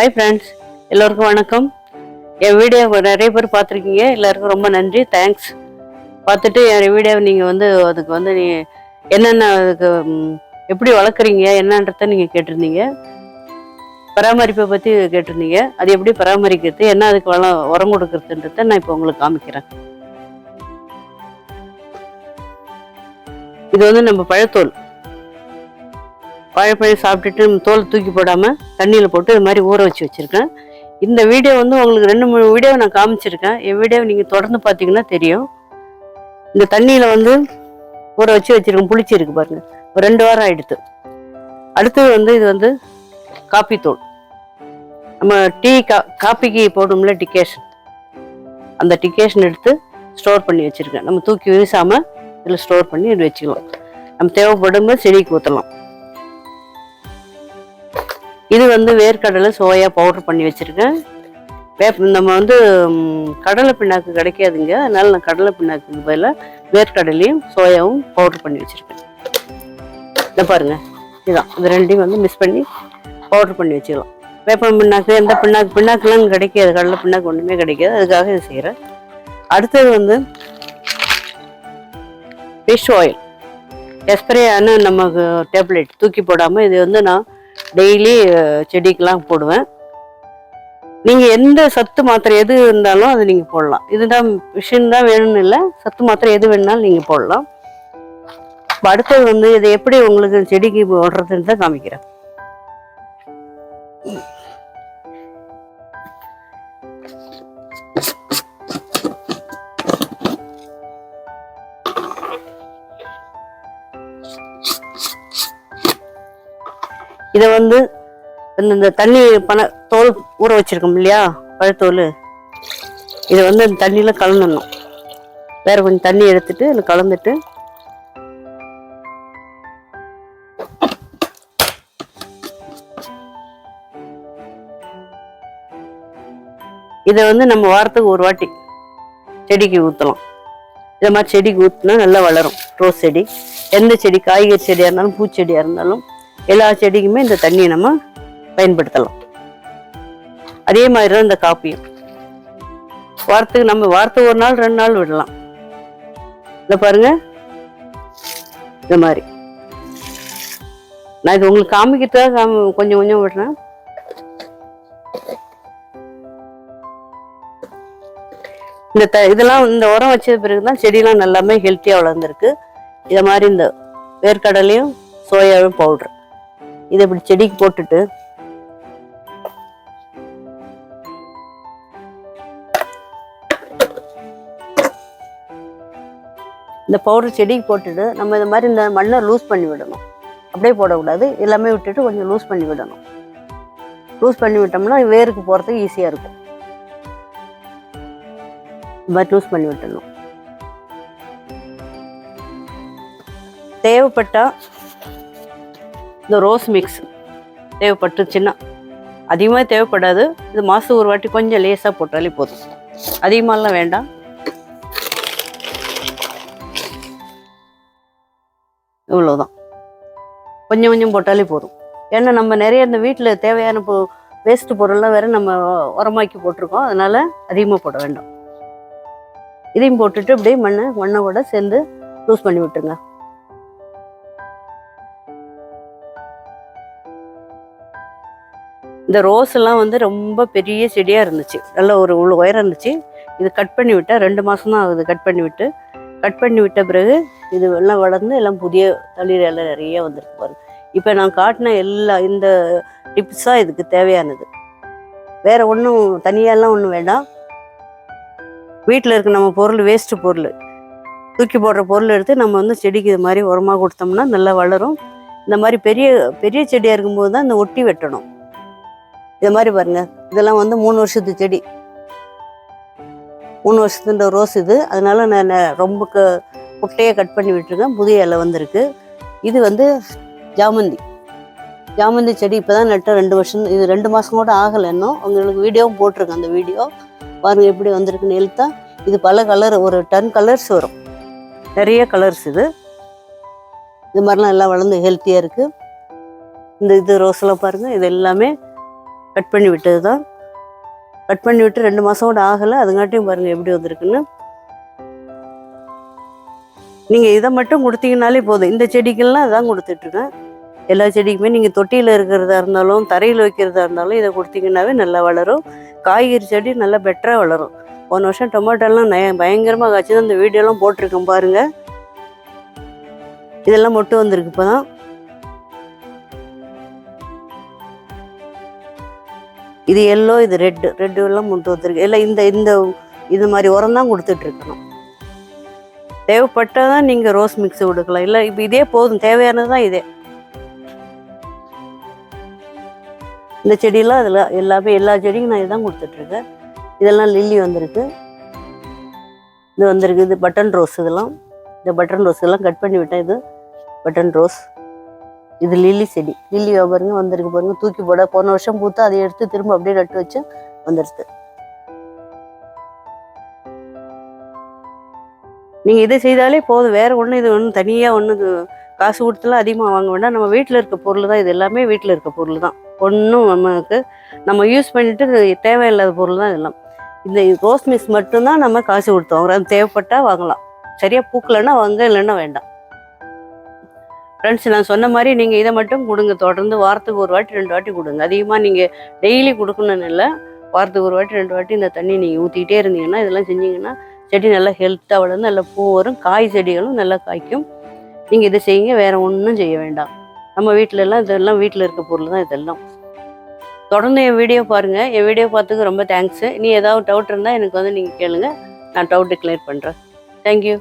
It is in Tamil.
ஹாய் ஃப்ரெண்ட்ஸ் எல்லோருக்கும் வணக்கம். என் வீடியோ நிறைய பேர் பார்த்துருக்கீங்க. எல்லாருக்கும் ரொம்ப நன்றி. தேங்க்ஸ் பார்த்துட்டு என் வீடியோவை நீங்கள் வந்து அதுக்கு வந்து நீ என்னென்ன அதுக்கு எப்படி வளர்க்குறீங்க? என்னன்றத நீங்கள் கேட்டிருந்தீங்க. பராமரிப்பை பற்றி கேட்டிருந்தீங்க. அது எப்படி பராமரிக்கிறது? என்ன அதுக்கு வள உரம் கொடுக்கறதுன்றத நான் இப்போ உங்களுக்கு காமிக்கிறேன். இது வந்து நம்ம பழத்தோல். பழைய சாப்பிட்டுட்டு தோல் தூக்கி போடாமல் தண்ணியில் போட்டு இது மாதிரி ஊற வச்சு வச்சுருக்கேன். இந்த வீடியோ வந்து உங்களுக்கு ரெண்டு மூணு வீடியோ நான் காமிச்சிருக்கேன். என் வீடியோவை நீங்கள் தொடர்ந்து பார்த்தீங்கன்னா தெரியும். இந்த தண்ணியில் வந்து ஊற வச்சு வச்சுருக்கேன் புளிச்சிருக்கு பாருங்கள் ஒரு ரெண்டு வாரம் ஆகிடுது அடுத்தது வந்து இது வந்து காப்பி தூள். நம்ம டீ கா காப்பிக்கு போடும்ல டிகேஷன் அந்த டிகேஷன் எடுத்து ஸ்டோர் பண்ணி வச்சுருக்கேன். நம்ம தூக்கி வீசாமல் இதில் ஸ்டோர் பண்ணி இது வச்சுக்கலாம். நம்ம தேவைப்படும் போது செடிக்கு ஊற்றலாம் இது வந்து வேர்க்கடலை சோயா பவுடர் பண்ணி வச்சுருக்கேன். வேப் நம்ம வந்து கடலை பிண்ணாக்கு கிடைக்காதுங்க. அதனால நான் கடலை பிண்ணாக்கு பதிலாக வேர்க்கடலையும் சோயாவும் பவுடர் பண்ணி வச்சுருக்கேன். இதை பாருங்கள் இதுதான் இது ரெண்டையும் வந்து மிக்ஸ் பண்ணி பவுடர் பண்ணி வச்சுக்கலாம். வேப்பம் பிண்ணாக்கு எந்த பிண்ணாக்கு பிண்ணாக்குலாம் கிடைக்காது. கடலை பிண்ணாக்கு ஒன்றுமே கிடைக்காது. அதுக்காக இது செய்கிறேன் அடுத்தது வந்து ஃபிஷ் ஆயில் எஸ்ப்ரேயான நமக்கு டேப்லெட் தூக்கி போடாமல் இது வந்து நான் டெய்லி செடிக்கெலாம் போடுவேன். நீங்கள் எந்த சத்து மாத்திரை எது இருந்தாலும் அது நீங்கள் போடலாம். இதுதான் விஷயம் தான் வேணும்னு இல்லை. சத்து மாத்திரை எது வேணுனாலும் நீங்கள் போடலாம். அடுத்தது வந்து இதை எப்படி உங்களுக்கு செடிக்கு போடுறதுன்னு தான் காமிக்கிறேன். இதை வந்து இந்த- தண்ணி பண தோல் ஊற வச்சிருக்கோம் இல்லையா? பழத்தோல். இதை வந்து அந்த தண்ணியில் கலந்துடணும். வேற கொஞ்சம் தண்ணி எடுத்துட்டு அதில் கலந்துட்டு இதை வந்து நம்ம வாரத்துக்கு ஒரு வாட்டி செடிக்கு ஊற்றலாம் இதை மாதிரி செடிக்கு ஊற்றினா நல்லா வளரும். ரோஸ் செடி. எந்த செடி காய்கறி செடியாக இருந்தாலும் பூச்செடியாக இருந்தாலும் எல்லா செடிக்குமே இந்த தண்ணியை நம்ம பயன்படுத்தலாம். அதே மாதிரி தான் இந்த காப்பியும். வாரத்துக்கு நம்ம வாரத்துக்கு ஒரு நாள் ரெண்டு நாள் விடலாம். இந்த பாருங்க. இந்த மாதிரி. நான் இது உங்களுக்கு காமிக்கிறதுக்காக காமி- கொஞ்சம் கொஞ்சம் விடுறேன். இந்த த இதெல்லாம் இந்த உரம் வச்ச பிறகு தான் செடியெல்லாம் நல்லாமே ஹெல்த்தியாக வளர்ந்துருக்கு. இதை மாதிரி இந்த வேர்க்கடலையும் சோயாவும் பவுட்ரு இதை இப்படி செடிக்கு போட்டுட்டு இந்த பவுடர் செடிக்கு போட்டுட்டு நம்ம இந்த மாதிரி இந்த மண்ணை லூஸ் பண்ணி விடணும். அப்படியே போடக்கூடாது. எல்லாமே விட்டுட்டு கொஞ்சம் லூஸ் பண்ணி விடணும். லூஸ் பண்ணி விட்டோம்னா வேருக்கு போகிறதுக்கு ஈஸியாக இருக்கும். இந்த மாதிரி லூஸ் பண்ணி விட்டுடணும். தேவைப்பட்டால் இந்த ரோஸ் மிக்ஸ் தேவைப்பட்டுச்சுன்னா அதிகமாக தேவைப்படாது. இது மாதம் ஒரு வாட்டி கொஞ்சம் லேசாக போட்டாலே போதும். அதிகமாகலாம் வேண்டாம். இவ்வளோதான் கொஞ்சம் கொஞ்சம் போட்டாலே போதும். ஏன்னா நம்ம நிறைய இந்த வீட்டில் தேவையான பொ வேஸ்ட்டு பொருள்லாம் வேறு நம்ம உரமாக்கி போட்டிருக்கோம். அதனால் அதிகமாக போட வேண்டாம். இதையும் போட்டுட்டு அப்படியே மண்ணை மண்ணை கூட சேர்ந்து லூஸ் பண்ணி விட்டுருங்க. இந்த ரோஸ் எல்லாம் வந்து ரொம்ப பெரிய செடியாக இருந்துச்சு. நல்ல ஒரு உள்ள உயரம் இருந்துச்சு. இது கட் பண்ணி விட்டால் ரெண்டு மாதம் தான் ஆகுது கட் பண்ணி விட்டு. கட் பண்ணி விட்ட பிறகு இது எல்லாம் வளர்ந்து எல்லாம் புதிய தளிர் எல்லாம் நிறைய வந்திருக்கு பாருங்க. இப்போ நான் காட்டின எல்லா இந்த டிப்ஸ் தான் இதுக்கு தேவையானது. வேற ஒன்றும் தனியாலாம் ஒன்றும் வேண்டாம். வீட்டில் இருக்க நம்ம பொருள் வேஸ்ட்டு பொருள். தூக்கி போடுற பொருள் எடுத்து நம்ம வந்து செடிக்கு இது மாதிரி உரமாக கொடுத்தோம்னா நல்லா வளரும். இந்த மாதிரி பெரிய பெரிய செடியாக இருக்கும்போது தான் இந்த ஒட்டி வெட்டணும். இது மாதிரி பாருங்க. இதெல்லாம் வந்து மூணு வருஷத்து செடி. மூணு வருஷத்துன்ற ரோஸ் இது. அதனால நான் ரொம்ப க குட்டையாக கட் பண்ணி விட்டுருக்கேன். புதிய இலை வந்திருக்கு. இது வந்து ஜாமந்தி. ஜாமந்தி செடி இப்போ தான் நட்ட ரெண்டு வருஷம் இது ரெண்டு மாதம் கூட ஆகலை இன்னும். உங்களுக்கு வீடியோவும் போட்டிருக்கேன் அந்த வீடியோ. பாருங்க எப்படி வந்திருக்குன்னு எழுத்தா. இது பல கலர் ஒரு டன் கலர்ஸ் வரும். நிறைய கலர்ஸ் இது. இது மாதிரிலாம் எல்லாம் வளர்ந்து ஹெல்த்தியாக இருக்குது இந்த இது ரோஸ்லாம் பாருங்கள் இது எல்லாமே கட் பண்ணி விட்டது தான். கட் பண்ணி விட்டு ரெண்டு மாதம் கூட ஆகலை. அதுங்காட்டியும் பாருங்கள் எப்படி வந்திருக்குன்னு. நீங்கள் இதை மட்டும் கொடுத்தீங்கனாலே போதும். இந்த செடிக்கெல்லாம் அதான் கொடுத்துட்ருக்கேன். எல்லா செடிக்குமே நீங்கள் தொட்டியில் இருக்கிறதா இருந்தாலும் தரையில் வைக்கிறதா இருந்தாலும் இதை கொடுத்தீங்கன்னாவே நல்லா வளரும். காய்கறி செடி நல்லா பெட்டராக வளரும். போன வருஷம் டொமேட்டோலாம் நய பயங்கரமாக காய்ச்சி அந்த வீடியோலாம் போட்டிருக்கேன் பாருங்கள் இதெல்லாம் மொட்டு வந்திருக்கு இப்போ தான் இது எல்லோ இது ரெட்டு ரெட்டு எல்லாம் முட்டு வந்திருக்கு இல்லை இந்த இந்த இது மாதிரி உரம் தான் கொடுத்துட்ருக்கணும். தேவைப்பட்டால் தான் நீங்கள் ரோஸ் மிக்ஸ் கொடுக்கலாம் இல்லை இப்போ இதே போதும். தேவையானது தான் இதே. இந்த செடியெல்லாம் அதில் எல்லாமே எல்லா செடியும் நான் இதான் கொடுத்துட்ருக்கேன். இதெல்லாம் லில்லி வந்திருக்கு. இது வந்திருக்கு. இது பட்டன் ரோஸ் இதெல்லாம். இந்த பட்டன் ரோஸ் இதெல்லாம் கட் பண்ணி விட்டேன். இது பட்டன் ரோஸ் இது லில்லி செடி. லில்லி பாருங்க வந்திருக்கு பாருங்க. தூக்கி போட போன வருஷம் பூத்து அதை எடுத்து திரும்ப அப்படியே நட்டு வச்சு வந்துடுது நீங்கள் இதை செய்தாலே போதும். வேற ஒன்றும் இது ஒன்றும் தனியாக ஒன்று காசு கொடுத்துலாம் அதிகமாக வாங்க வேண்டாம். நம்ம வீட்டில் இருக்க பொருள் தான். இது எல்லாமே வீட்டில் இருக்க பொருள் தான். ஒன்றும் நமக்கு நம்ம யூஸ் பண்ணிட்டு தேவையில்லாத பொருள் தான் இதெல்லாம். இந்த ரோஸ் மிக்ஸ் மட்டும்தான் நம்ம காசு கொடுத்து வாங்குறோம். தேவைப்பட்டால் வாங்கலாம். சரியாக பூக்கலைன்னா வாங்க இல்லைன்னா வேண்டாம். ஃப்ரெண்ட்ஸ் நான் சொன்ன மாதிரி நீங்கள் இதை மட்டும் கொடுங்க. தொடர்ந்து வாரத்துக்கு ஒரு வாட்டி ரெண்டு வாட்டி கொடுங்க. அதிகமாக நீங்கள் டெய்லி கொடுக்கணும்னு இல்லை. வாரத்துக்கு ஒரு வாட்டி ரெண்டு வாட்டி இந்த தண்ணி நீங்கள் ஊற்றிக்கிட்டே இருந்தீங்கன்னா இதெல்லாம் செஞ்சீங்கன்னா செடி நல்லா ஹெல்த்தாக வளர்ந்து நல்லா பூ வரும். காய் செடிகளும் நல்லா காய்க்கும். நீங்கள் இதை செய்யுங்க. வேறு ஒன்றும் செய்ய வேண்டாம். நம்ம வீட்டில எல்லாம் இதெல்லாம் வீட்டில் இருக்க பொருள் தான் இதெல்லாம். தொடர்ந்து என் வீடியோ பாருங்கள் என் வீடியோ பார்த்துக்கு ரொம்ப தேங்க்ஸு நீ ஏதாவது டவுட் இருந்தால் எனக்கு வந்து நீங்கள் கேளுங்கள் நான் டவுட்டு கிளியர் பண்ணுறேன் தேங்க்யூ